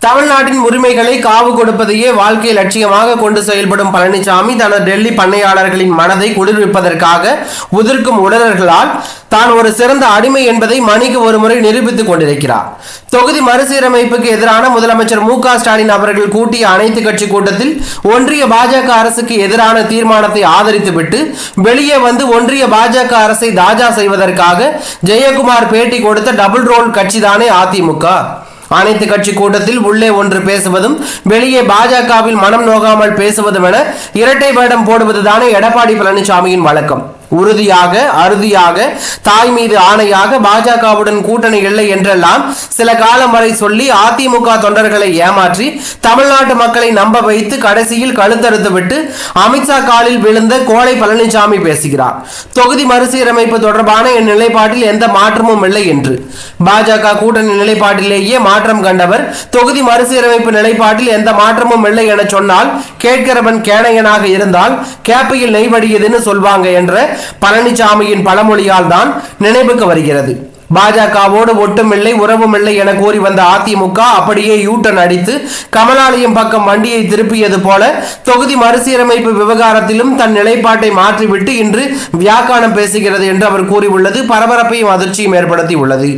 தமிழ்நாட்டின் உரிமைகளை காவு கொடுப்பதையே வாழ்க்கை லட்சியமாக கொண்டு செயல்படும் பழனிசாமி தனது டெல்லி பண்ணையாளர்களின் மனதை குளிர்விப்பதற்காக உதிர்க்கும் உடலர்களால் தான் ஒரு சிறந்த அடிமை என்பதை மணிக்கு ஒரு முறை நிரூபித்துக் கொண்டிருக்கிறார். தொகுதி மறுசீரமைப்புக்கு எதிரான முதலமைச்சர் மு ஸ்டாலின் அவர்கள் கூட்டிய அனைத்து கட்சி கூட்டத்தில் ஒன்றிய பாஜக அரசுக்கு எதிரான தீர்மானத்தை ஆதரித்துவிட்டு வெளியே வந்து ஒன்றிய பாஜக அரசை தாஜா செய்வதற்காக ஜெயக்குமார் பேட்டி கொடுத்த டபுள் ரோல் கட்சிதானே அதிமுக. அனைத்து கட்சி கூட்டத்தில் உள்ளே ஒன்று பேசுவதும் வெளியே பாஜகவில் மனம் நோகாமல் பேசுவதும் என இரட்டை வேடம் போடுவதுதானே எடப்பாடி பழனிசாமியின் வழக்கம். உறுதியாக அறுதியாக தாய் மீது ஆணையாக பாஜகவுடன் கூட்டணி இல்லை என்றெல்லாம் சில காலம் வரை சொல்லி அதிமுக தொண்டர்களை ஏமாற்றி தமிழ்நாட்டு மக்களை நம்ப வைத்து கடைசியில் கழுத்தறுத்து விட்டு அமித்ஷா காலில் விழுந்த கோடை பழனிசாமி பேசுகிறார். தொகுதி மறுசீரமைப்பு தொடர்பான என் நிலைப்பாட்டில் எந்த மாற்றமும் இல்லை என்று. பாஜக கூட்டணி நிலைப்பாட்டிலேயே மாற்றம் கண்டவர் தொகுதி மறுசீரமைப்பு நிலைப்பாட்டில் எந்த மாற்றமும் இல்லை என சொன்னால் கேட்கிறவன் கேணையனாக இருந்தால் கேப்பையில் நெய்வடியதுன்னு சொல்வாங்க என்ற பழனிசாமியின் பழமொழியால் தான் நினைவுக்கு வருகிறது. பாஜகவோடு ஒட்டுமில்லை உறவுமில்லை என கூறி வந்த அதிமுக அப்படியே யூட்டன் அடித்து கமலாலயம் பக்கம் வண்டியை திருப்பியது போல தொகுதி மறுசீரமைப்பு விவகாரத்திலும் தன் நிலைப்பாட்டை மாற்றிவிட்டு இன்று வியாக்கானம் பேசுகிறது என்று அவர் கூறியுள்ளது. பரபரப்பையும் அதிர்ச்சியும் ஏற்படுத்தி உள்ளது